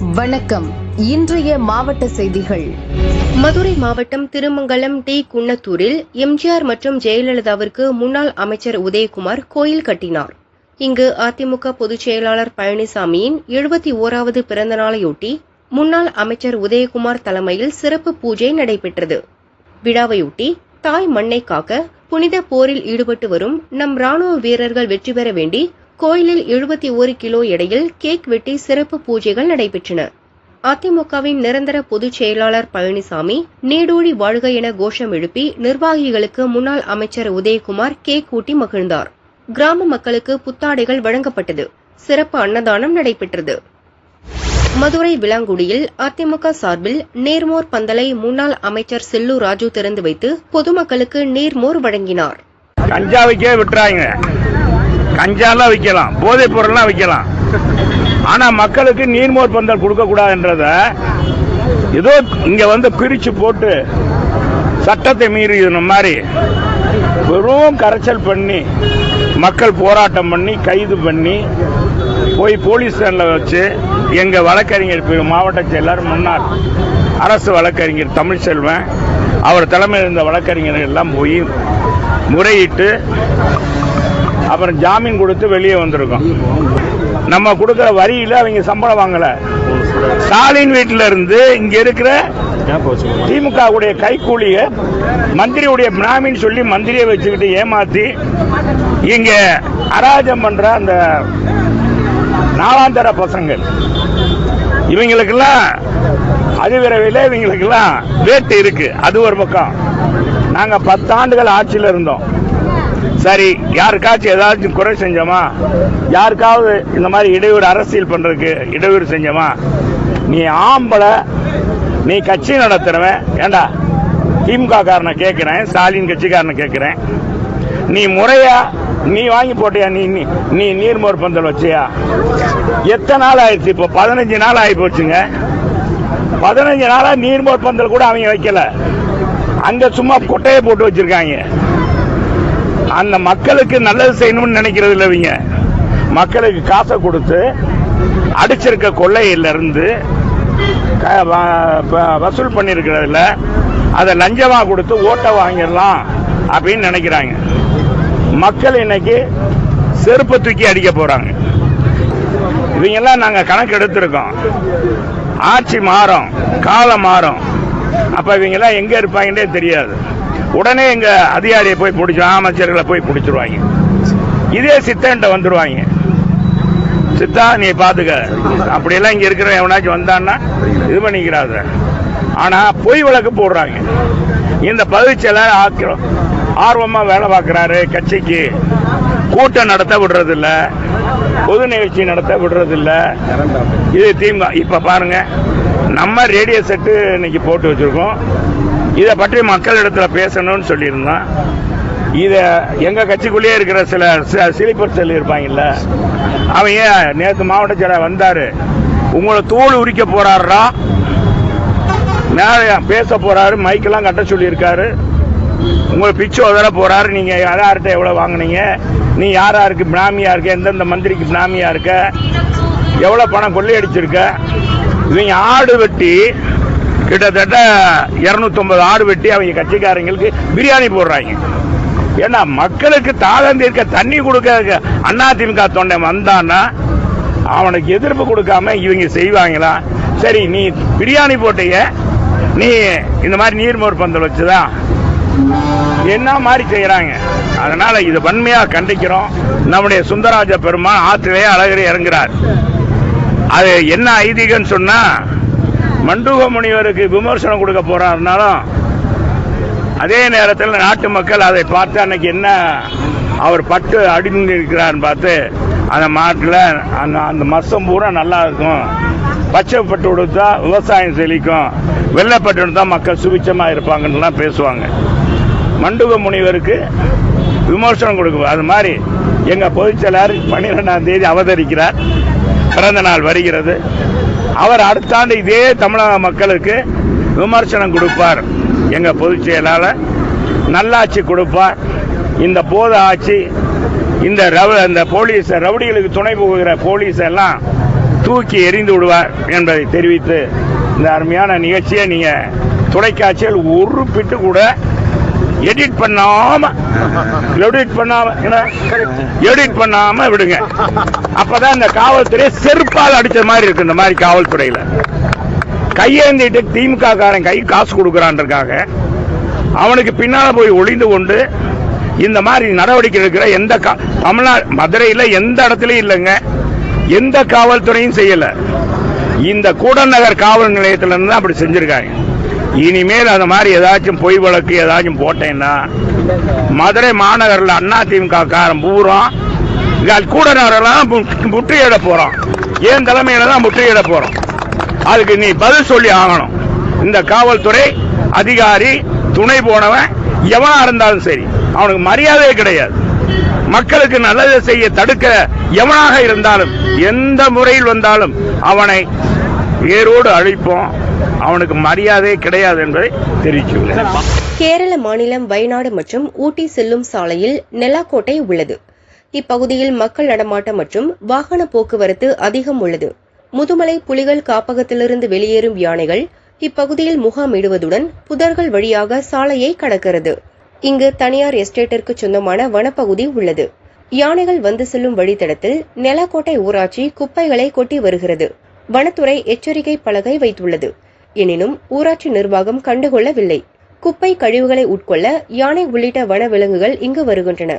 வணக்கம். இன்றைய மாவட்ட செய்திகள். மதுரை மாவட்டம் திருமங்கலம் டி குன்னத்தூரில் எம்ஜிஆர் மற்றும் ஜெயலலிதாவிற்கு முன்னாள் அமைச்சர் உதயகுமார் கோயில் கட்டினார். இங்கு அதிமுக பொதுச் செயலாளர் பழனிசாமியின் எழுபத்தி ஓராவது பிறந்த நாளையொட்டி முன்னாள் அமைச்சர் உதயகுமார் தலைமையில் சிறப்பு பூஜை நடைபெற்றது. விழாவையொட்டி தாய் மண்ணை காக்க புனித போரில் ஈடுபட்டு வரும் நம் ராணுவ வீரர்கள் வெற்றி பெற வேண்டி கோயிலில் எழுபத்தி ஒரு கிலோ எடையில் கேக் வெட்டி சிறப்பு பூஜைகள் நடைபெற்றன. அதிமுகவின் நிரந்தர பொதுச் செயலாளர் பழனிசாமி நீடூழி வாழ்க என கோஷம் எழுப்பி நிர்வாகிகளுக்கு முன்னாள் அமைச்சர் உதயகுமார் கேக் ஊட்டி மகிழ்ந்தார். கிராம மக்களுக்கு புத்தாடைகள் வழங்கப்பட்டது. சிறப்பு அன்னதானம் நடைபெற்றது. மதுரை விளாங்குடியில் அதிமுக சார்பில் நேர்மோர் பந்தலை முன்னாள் அமைச்சர் செல்லு ராஜு திறந்து வைத்து பொதுமக்களுக்கு நீர்மோர் வழங்கினார். விட்டுறாங்க. கஞ்சாலாம் விற்கலாம் போதைப் பொருள்லாம் விற்கலாம் ஆனா மக்களுக்கு நீர்மோர் பந்தல் கொடுக்க கூடாதுன்றத ஏதோ இங்க வந்து பிரிச்சு போட்டு சட்டத்தை மீறி மாதிரி வெறும் கரைச்சல் பண்ணி மக்கள் போராட்டம் பண்ணி கைது பண்ணி போய் போலீஸ் ஸ்டேஷன்ல வச்சு எங்க வழக்கறிஞர் மாவட்ட செயலர் முன்னாள் அரசு வழக்கறிஞர் தமிழ்செல்வன் அவர் தலைமையில் இருந்த வழக்கறிஞர்கள் எல்லாம் போய் முறையிட்டு அப்புறம் ஜாமீன் கொடுத்து வெளியே வந்திருக்கோம். நம்ம கொடுக்கிற வரியில அவங்க சம்பளம் வாங்கல. ஸ்டாலின் வீட்டில இருந்து இங்க இருக்கிற திமுக உடைய கைக்கூலிய மந்திரியுடைய பிராமின்னு சொல்லி மந்திரியை வச்சுக்கிட்டு ஏமாத்தி இங்க அராஜம் பண்ற அந்த நாலாந்தர பசங்கள். இவங்களுக்கெல்லாம் அதிவிரைவில் இவங்களுக்கெல்லாம் வேட்டு இருக்கு. அது ஒரு பக்கம். நாங்கள் பத்தாண்டுகள் ஆட்சியில் இருந்தோம். சரி யாருக்காச்சும் ஏதாச்சும் குறை செஞ்சோமா? யாருக்காவது இந்த மாதிரி இடையூறு அரசியல் பண்றதுக்கு இடையூறு செஞ்சோமா? நீ ஆம்பளை நீ கட்சி நடத்துறவன். ஏண்டா திமுக காரனை கேட்கிறேன் ஸ்டாலின் கட்சிக்காரனை கேட்கிறேன் நீ முறையா நீ வாங்கி போட்டியா? நீ நீ- நீர்மோர் பந்தல் வச்சியா? எத்தனை நாள் ஆயிடுச்சு இப்போ? பதினஞ்சு நாள் ஆகி போச்சுங்க. பதினஞ்சு நாளாக நீர்மோர் பந்தல் கூட அவங்க வைக்கல. அங்க சும்மா கொட்டையை போட்டு வச்சிருக்காங்க. அந்த மக்களுக்கு நல்லது செய்யணும்னு நினைக்கிறது இல்லை இவங்க. மக்களுக்கு காசை கொடுத்து அடிச்சிருக்க கொள்ளையில இருந்து க- வ- வசூல் பண்ணிருக்கிறதுல அதை லஞ்சமா கொடுத்து ஓட்டை வாங்கிடலாம் அப்படின்னு நினைக்கிறாங்க. மக்கள் இன்னைக்கு செருப்பு தூக்கி அடிக்க போறாங்க. இவங்கெல்லாம் நாங்க கணக்கு எடுத்திருக்கோம். ஆட்சி மாறும் காலம் மாறும். அப்ப இவங்கெல்லாம் எங்கே எங்க இருப்பாங்கன்னே தெரியாது. உடனே எங்க அதிகாரியை போய் பிடிச்சி அமைச்சர்களை போய் பிடிச்சிருவாங்க. இதே சித்தன்ட்ட வந்துருவாங்க. சித்தா நீ பாத்துக்க. அப்படியெல்லாம் இங்க இருக்கிற எவனாச்சும் வந்தான்னா இது பண்ணிக்கிறாத. ஆனா பொய் வழக்கு போடுறாங்க. இந்த பதவிச்செயலர் ஆக்கிரம் ஆர்வமா வேலை பார்க்கிறாரு கட்சிக்கு. கூட்டம் நடத்த விடுறது இல்ல பொது நிகழ்ச்சி நடத்த விடுறது இல்ல இது திமுக. இப்ப பாருங்க நம்ம ரேடியோ செட்டு இன்னைக்கு போட்டு வச்சிருக்கோம். இதை பற்றி மக்கள் இடத்துல பேசணும்னு சொல்லியிருந்தோம். இதை எங்கள் கட்சிக்குள்ளேயே இருக்கிற சில சிலிப்பர் செல் இருப்பாங்கல்ல அவங்க நேற்று மாவட்ட செயலர் வந்தார் உங்களை தோல் உரிக்க போறாருடா மேலே பேச போறாரு மைக்கெல்லாம் கட்ட சொல்லியிருக்காரு. உங்களை பிச்சு உதற போறாரு நீங்க யார்கிட்ட எவ்வளோ வாங்குனீங்க நீ யார் யாருக்கு பிராமியா இருக்க எந்தெந்த மந்திரிக்கு பிராமியா இருக்க எவ்வளோ பணம் கொள்ளையடிச்சிருக்க இவங்க ஆடு வெட்டி கிட்டத்தட்ட 250 ஆடு வெட்டி அவங்க கட்சிக்காரங்களுக்கு பிரியாணி போடுறாங்க. ஏன்னா மக்களுக்கு தாகம் தீர்க்க தண்ணி கொடுக்க அண்ணா திமுக தொண்டை வந்தான்னா அவனுக்கு எதிர்ப்பு கொடுக்காம இவங்க செய்வாங்களா? சரி நீ பிரியாணி போட்டீங்க நீ இந்த மாதிரி நீர்மோர் பந்தல் வச்சுதான் என்ன மாதிரி செய்யறாங்க? அதனால இது வன்மையா கண்டிக்கிறோம். நம்முடைய சுந்தராஜ பெருமான் ஆற்றிலே அழகரே இறங்குறார். அது என்ன ஐதீகம்னு சொன்னா மண்டூக முனிவருக்கு விமர்சனம் கொடுக்க போறாருனாலும் அதே நேரத்தில் நாட்டு மக்கள் அதை பார்த்து அன்னைக்கு என்ன அவர் பட்டு அடிந்து இருக்கிறார்னு பார்த்து அந்த மாட்டில் அந்த அந்த மசம் பூரா நல்லா இருக்கும். பச்சை பட்டு கொடுத்தா விவசாயம் செழிக்கும். வெள்ளைப்பட்டு கொடுத்தா மக்கள் சுபிச்சமாக இருப்பாங்கன்னுலாம் பேசுவாங்க. மண்டுக முனிவருக்கு விமர்சனம் கொடுக்கும் அது மாதிரி எங்கள் பொதுச்செயலாளர் பன்னிரெண்டாம் தேதி அவதரிக்கிறார். பிறந்த நாள் வருகிறது. அவர் அடுத்த ஆண்டு இதே தமிழக மக்களுக்கு விமர்சனம் கொடுப்பார். எங்கள் பொதுச் செயலாளர் நல்லாட்சி கொடுப்பார். இந்த போத ஆட்சி இந்த ரவ இந்த போலீஸ் ரவுடிகளுக்கு துணை போகிற போலீஸ் எல்லாம் தூக்கி எறிந்து விடுவார் என்பதை தெரிவித்து இந்த அருமையான நிகழ்ச்சியை நீங்கள் தொலைக்காட்சியில் ஒரு பிட்டு கூட எடிட் பண்ணாம எடிட் பண்ணாம எடிட் பண்ணாம விடுங்க. அப்பதான் இந்த காவல்துறை செருப்பால் அடிச்ச மாதிரி இருக்கு இந்த மாதிரி காவல்துறையில. கையேந்திட்டு திமுக காரன் கை காசு கொடுக்கறான்றதுக்காக அவனுக்கு பின்னால போய் ஒளிந்து கொண்டு இந்த மாதிரி நடவடிக்கை எடுக்கிற எந்த கா- தமிழ்நாடு மதுரையில எந்த இடத்துலயும் இல்லைங்க. எந்த காவல்துறையும் செய்யல. இந்த கூடநகர் காவல் நிலையத்துல இருந்து தான் அப்படி செஞ்சிருக்காங்க. இனிமேல் அந்த மாதிரி ஏதாச்சும் பொய் வழக்கு ஏதாச்சும் போட்டேன்னா மதுரை மாநகரில் அண்ணா திமுக காரம் பூரா கூடநகரெல்லாம் மு- முற்றுகையிட போகிறோம் ஏன் தலைமையில தான் முற்றுகையிட போகிறோம் அதுக்கு நீ பதில் சொல்லி ஆகணும். இந்த காவல்துறை அதிகாரி துணை போனவன் எவனா இருந்தாலும் சரி அவனுக்கு மரியாதையே கிடையாது. மக்களுக்கு நல்லதை செய்ய தடுக்க எவனாக இருந்தாலும் எந்த முறையில் வந்தாலும் அவனை வேரோடு அழிப்போம். அவனுக்கு மரியாதை கிடையாது என்பதை தெரிவித்துள்ளேன். கேரள மாநிலம் வயநாடு மற்றும் ஊட்டி செல்லும் சாலையில் நெலாக்கோட்டை உள்ளது. இப்பகுதியில் மக்கள் நடமாட்டம் மற்றும் வாகன போக்குவரத்து அதிகம் உள்ளது. முதுமலை புலிகள் காப்பகத்திலிருந்து வெளியேறும் யானைகள் இப்பகுதியில் முகாமிடுவதுடன் புதர்கள் வழியாக சாலையை கடக்கிறது. இங்கு தனியார் எஸ்டேட்டிற்கு சொந்தமான வனப்பகுதி உள்ளது. யானைகள் வந்து செல்லும் வழித்தடத்தில் நெலக்கோட்டை ஊராட்சி குப்பைகளை கொட்டி வருகிறது. வனத்துறை எச்சரிக்கை பலகை வைத்துள்ளது. எனினும் ஊராட்சி நிர்வாகம் கண்டுகொள்ளவில்லை. குப்பை கழிவுகளை உட்கொள்ள யானை உள்ளிட்ட வனவிலங்குகள் இங்கு வருகின்றன.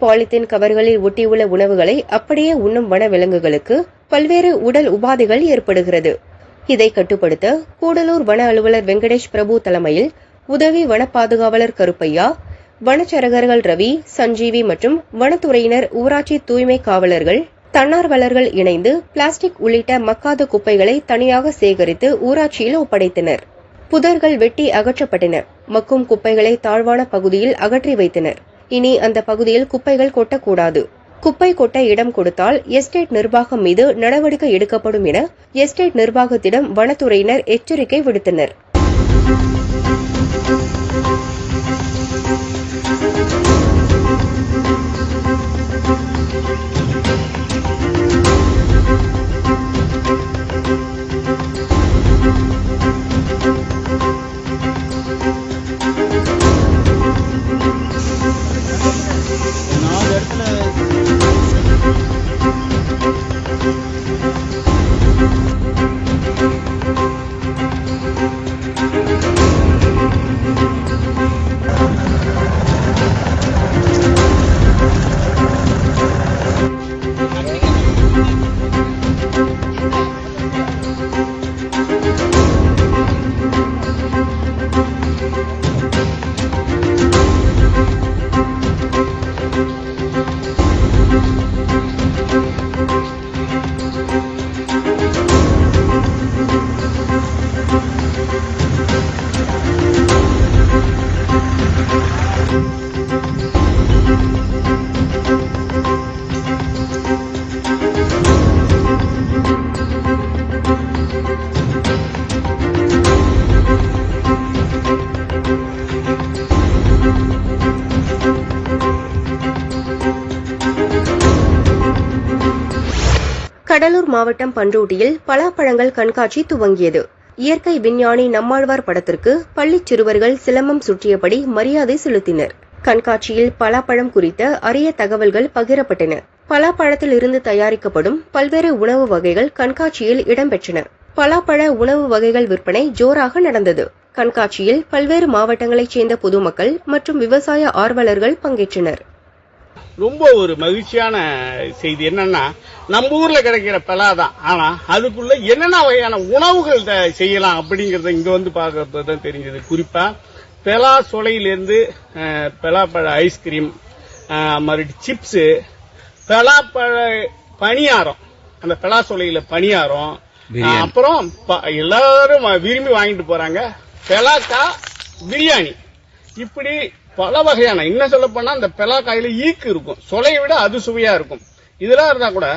பாலித்தீன் கவர்களில் ஒட்டியுள்ள உணவுகளை அப்படியே உண்ணும் வனவிலங்குகளுக்கு பல்வேறு உடல் உபாதைகள் ஏற்படுகிறது. இதை கட்டுப்படுத்த கூடலூர் வன அலுவலர் வெங்கடேஷ் பிரபு தலைமையில் உதவி வன பாதுகாவலர் கருப்பையா வனச்சரகர்கள் ரவி சஞ்சீவி மற்றும் வனத்துறையினர் ஊராட்சி தூய்மை காவலர்கள் தன்னார்வலர்கள் இணைந்து பிளாஸ்டிக் உள்ளிட்ட மக்காத குப்பைகளை தனியாக சேகரித்து ஊராட்சியில் ஒப்படைத்தனர். புதர்கள் வெட்டி அகற்றப்பட்டன மக்கும் குப்பைகளை தாழ்வான பகுதியில் அகற்றி வைத்தனர். இனி அந்த பகுதியில் குப்பைகள் கொட்டக்கூடாது. குப்பை கொட்ட இடம் கொடுத்தால் எஸ்டேட் நிர்வாகம் மீது நடவடிக்கை எடுக்கப்படும் என எஸ்டேட் நிர்வாகத்திடம் வனத்துறையினர் எச்சரிக்கை விடுத்தனர். கடலூர் மாவட்டம் பண்ருட்டியில் பலாப்பழங்கள் கண்காட்சி துவங்கியது. இயற்கை விஞ்ஞானி நம்மாழ்வார் படத்திற்கு பள்ளிச் சிறுவர்கள் சிலம்பம் சுற்றியபடி மரியாதை செலுத்தினர். கண்காட்சியில் பலாப்பழம் குறித்த அரிய தகவல்கள் பகிரப்பட்டன. பலாப்பழத்தில் இருந்து தயாரிக்கப்படும் பல்வேறு உணவு வகைகள் கண்காட்சியில் இடம்பெற்றன. பலாப்பழ உணவு வகைகள் விற்பனை ஜோராக நடந்தது. கண்காட்சியில் பல்வேறு மாவட்டங்களைச் சேர்ந்த பொதுமக்கள் மற்றும் விவசாய ஆர்வலர்கள் பங்கேற்றனர். ரொம்ப ஒரு மகிழ்ச்சியான செய்தி என்னன்னா நம்ம ஊர்ல கிடைக்கிற பலா தான் ஆனா அதுக்குள்ள என்னென்ன வகையான உணவுகள் செய்யலாம் அப்படிங்கறத இங்க வந்து பார்க்கறது தான் தெரிஞ்சது. குறிப்பா பெலா சொலையிலிருந்து பெலாப்பழ ஐஸ்கிரீம் மறுபடி சிப்ஸ் பெலாப்பழ பணியாரம். அந்த பெலா சொலையில பணியாரம் அப்புறம் எல்லாரும் விரும்பி வாங்கிட்டு போறாங்க. பெலாக்கா பிரியாணி. இப்படி பல வகையான இன்னும் சொல்ல போனா அந்த பெலாக்காயில ஈக்கு இருக்கும். சொலையை விட அது சுவையா இருக்கும். இதெல்லாம் இருந்தா கூட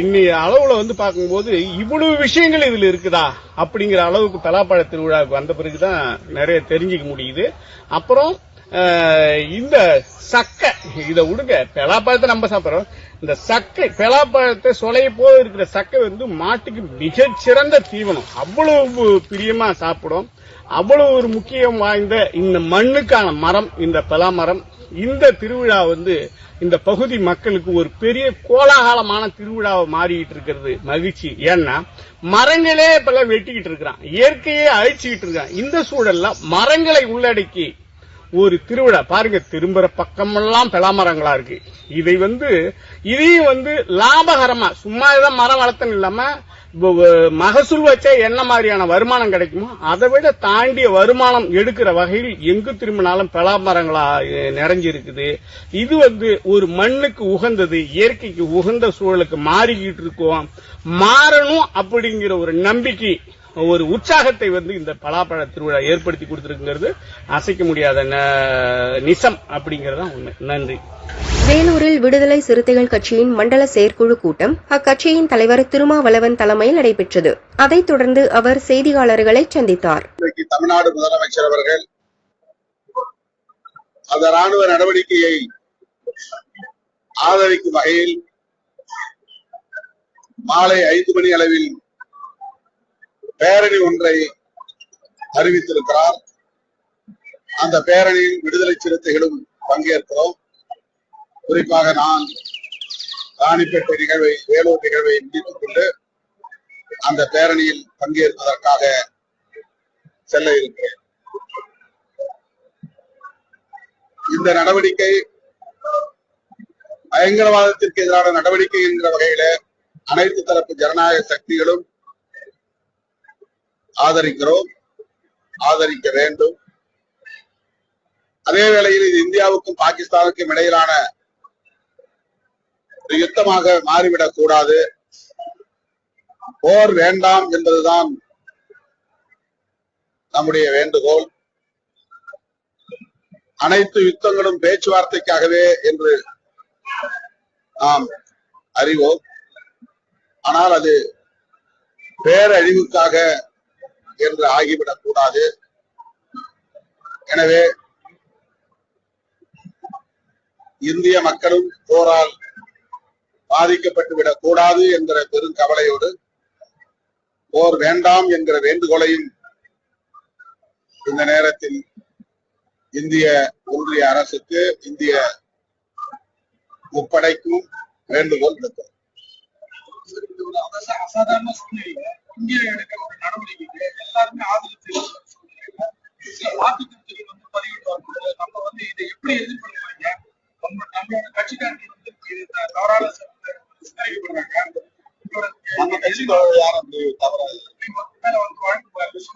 இன்னி அளவுல வந்து பார்க்கும்போது இவ்வளவு விஷயங்கள் இதுல இருக்குதா அப்படிங்கிற அளவுக்கு பலாப்பழ திருவிழாவுக்கு வந்த பிறகுதான் நிறைய தெரிஞ்சுக்க முடியுது. அப்புறம் இந்த சக்கை இதை விடுங்க பலாப்பழத்தை நம்ம சாப்பிட்றோம். இந்த சக்கை பலாப்பழத்தை சொலைய போல இருக்கிற சக்கை வந்து மாட்டுக்கு மிகச்சிறந்த தீவனம். அவ்வளவு பிரியமா சாப்பிடும். அவ்வளவு ஒரு முக்கியம் வாய்ந்த இந்த மண்ணுக்கான மரம் இந்த பலா மரம் இந்த திருவிழா வந்து இந்த பகுதி மக்களுக்கு ஒரு பெரிய கோலாகலமான திருவிழாவை மாறிக்கிட்டு இருக்கிறது. மகிழ்ச்சி. ஏன்னா மரங்களே இப்பெல்லாம் வெட்டிக்கிட்டு இருக்கிறான். இயற்கையே அழிச்சுக்கிட்டு இருக்கான். இந்த சூழல்ல மரங்களை உள்ளடக்கி ஒரு திருவிழா. பாருங்க திரும்புற பக்கமெல்லாம் பலாமரங்களா இருக்கு. இதை வந்து இதையும் வந்து லாபகரமா சும்மா ஏதோ மரம் வளர்த்தன் இல்லாம மகசூல் வச்சா என்ன மாதிரியான வருமானம் கிடைக்குமோ அதை விட தாண்டிய வருமானம் எடுக்கிற வகையில் எங்கு திரும்பினாலும் பலாமரங்களா நிறைஞ்சிருக்குது. இது வந்து ஒரு மண்ணுக்கு உகந்தது இயற்கைக்கு உகந்த சூழலுக்கு மாறிக்கிட்டு இருக்கோம். மாறணும் அப்படிங்கிற ஒரு நம்பிக்கை ஒரு உற்சாகத்தை வந்து இந்த பலாப்பழ திருவிழா ஏற்படுத்தி கொடுத்திருக்குங்கிறது அசைக்க முடியாத நிசம் அப்படிங்கறது உண்மை. நன்றி. வேலூரில் விடுதலை சிறுத்தைகள் கட்சியின் மண்டல செயற்குழு கூட்டம் அக்கட்சியின் தலைவர் திருமாவளவன் தலைமையில் நடைபெற்றது. அதைத் தொடர்ந்து அவர் செய்தியாளர்களை சந்தித்தார். தமிழ்நாடு முதலமைச்சர் அவர்கள் அந்த ராணுவ நடவடிக்கையை ஆதரிக்கும் வகையில் மாலை ஐந்து மணி அளவில் பேரணி ஒன்றை அறிவித்திருக்கிறார். அந்த பேரணியில் விடுதலை சிறுத்தைகளும் பங்கேற்கிறோம். குறிப்பாக நான் ராணிப்பேட்டை நிகழ்வை வேலூர் நிகழ்வை முடித்துக் கொண்டு அந்த பேரணியில் பங்கேற்பதற்காக செல்ல இருக்கிறேன். இந்த நடவடிக்கை பயங்கரவாதத்திற்கு எதிரான நடவடிக்கை என்கிற வகையில அனைத்து தரப்பு ஜனநாயக சக்திகளும் ஆதரிக்கிறோம் ஆதரிக்க வேண்டும். அதே வேளையில் இது இந்தியாவுக்கும் பாகிஸ்தானுக்கும் இடையிலான ஒரு யுத்தமாக மாறிவிடக் கூடாது. போர் வேண்டாம் என்பதுதான் நம்முடைய வேண்டுகோள். அனைத்து யுத்தங்களும் பேச்சுவார்த்தைக்காகவே என்று நாம் அறிவோம். ஆனால் அது பேரழிவுக்காக என்று ஆகிவிடக் கூடாது. எனவே இந்திய மக்களும் போரால் பாதிக்கப்பட்டுவிடக் கூடாது என்கிற பெரும் கவலையோடு போர் வேண்டாம் என்கிற வேண்டுகோளையும் இந்த நேரத்தில் இந்திய ஒன்றிய அரசுக்கு இந்திய முப்படைக்கும் வேண்டுகோள் விடுத்தோம். அசாதாரண இந்தியா எடுக்கிற ஒரு நடவடிக்கைக்கு எல்லாருமே ஆதரித்து சில மாற்று கருத்துக்கள் வந்து பதிவிட்டு வரும்போது நம்ம வந்து இதை எப்படி எதிர்கொள்ளுவாங்க? நம்ம நம்மளோட கட்சிக்காரர்கள் வந்து இது த- தவறான சித்தரிக்கப்படுறாங்க. நம்ம கட்சி தோழர் யாரும் அப்படி தவறு? மேல வந்து வழக்கு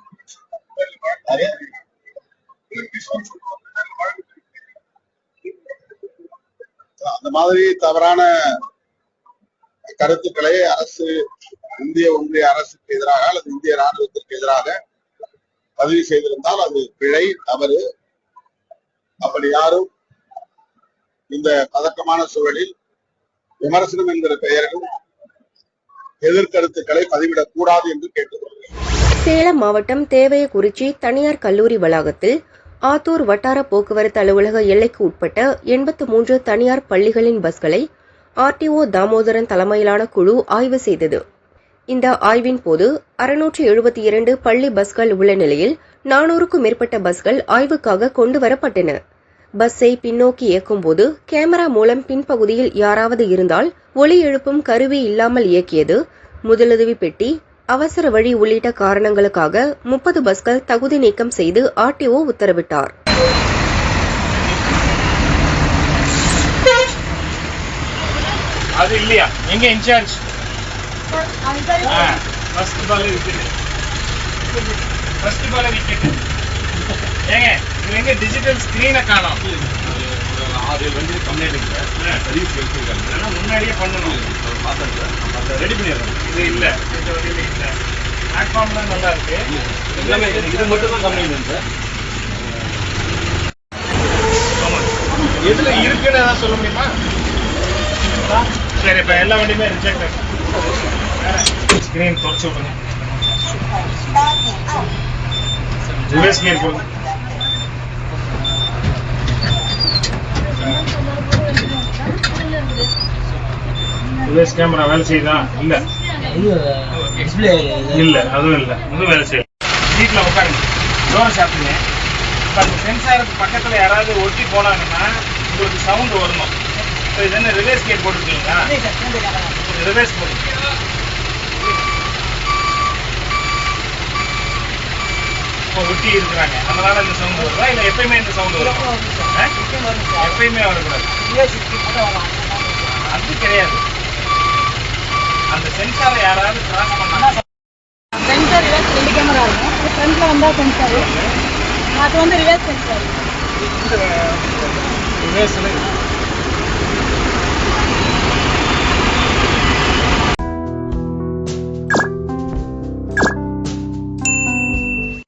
அந்த மாதிரி தவறான கருத்துக்களை அரசு இந்திய ஒன்றிய அரசுக்கு எதிராக அல்லது இந்திய ராணுவத்திற்கு எதிராக பதிவு செய்திருந்தால் அது பிழை தவறு. அப்படி யாரும் இந்த பதக்கமான சூழலில் விமர்சனம் என்கிற பெயரிலும் எதிர்கருத்துக்களை பதிவிடக் கூடாது என்று கேட்டுக்கொள்கிறேன். சேலம் மாவட்டம் தேவையகுறிச்சி தனியார் கல்லூரி வளாகத்தில் ஆத்தூர் வட்டார போக்குவரத்து அலுவலக எல்லைக்கு உட்பட்ட எண்பத்து மூன்று தனியார் பள்ளிகளின் பஸ்களை ஆர்டிஓ தாமோதரன் தலைமையிலான குழு ஆய்வு செய்தது. இந்த ஆய்வின் போது அறுநூற்று எழுபத்தி இரண்டு பள்ளி பஸ்கள் உள்ள நிலையில் நானூறுக்கும் மேற்பட்ட பஸ்கள் ஆய்வுக்காக கொண்டு வரப்பட்டன. பஸ்ஸை பின்னோக்கி இயக்கும்போது கேமரா மூலம் பின்பகுதியில் யாராவது இருந்தால் ஒலி எழுப்பும் கருவி இல்லாமல் இயக்கியது முதலுதவி பெட்டி அவசர வழி உள்ளிட்ட காரணங்களுக்காக முப்பது பஸ்கள் தகுதி நீக்கம் செய்து ஆர்டிஓ உத்தரவிட்டார். அது இல்லையா? எங்க incharge? First ball wicket first ball wicket ஏங்க இது எங்க டிஜிட்டல் ஸ்கிரீனை காணோம் அது வந்து கம்ப்ளைண்ட் சார் சர்வீஸ் எடுத்துருக்காங்க முன்னாடியே பண்ணணும் பார்த்தேன் ரெடி பண்ணிடுறேன் இது இல்ல இந்த வழியில இல்ல பிளாட்ஃபார்ம் தான் நல்லா இருக்கு எல்லாமே இது- மட்டும் தான் கம்ப்ளைண்ட் சார் எதுல இருக்குன்னு ஏதாவது சொல்ல முடியுமா சரி இப்ப எல்லா வண்டியுமே ரிஜெக்ட் ஸ்கிரீன் தொடச்சு விடுங்க போடுங்க ரிவர்ஸ் கேமரா வேலை செய்யுதா இல்ல இல்ல அதுவும் இல்ல. அதுவும் வேலை செய்யல. வீட்டில் உட்காருங்க. டோர் சாப்பிடுங்க இப்போ அந்த சென்சாருக்கு பக்கத்தில் யாராவது ஒட்டி போனாங்கன்னா உங்களுக்கு சவுண்ட் வரணும். இப்போ இது என்ன ரிவர்ஸ் கேட் போட்டிருக்கீங்களா? ரிவர்ஸ் போட்டு இப்போ ஒட்டி இருக்கிறாங்க. அதனால இந்த சவுண்ட் வருதா? இல்லை எப்பயுமே இந்த சவுண்ட் வரும்? எப்பயுமே வரக்கூடாது. அது கிடையாது. அந்த சென்சாரை யாராவது கிராஸ் பண்ணாங்க? சென்சார் ரிவர்ஸ் ரெண்டு கேமரா இருக்கும். ஃப்ரண்ட்ல வந்தா சென்சார் அது வந்து ரிவர்ஸ் சென்சார் ரிவர்ஸ்ல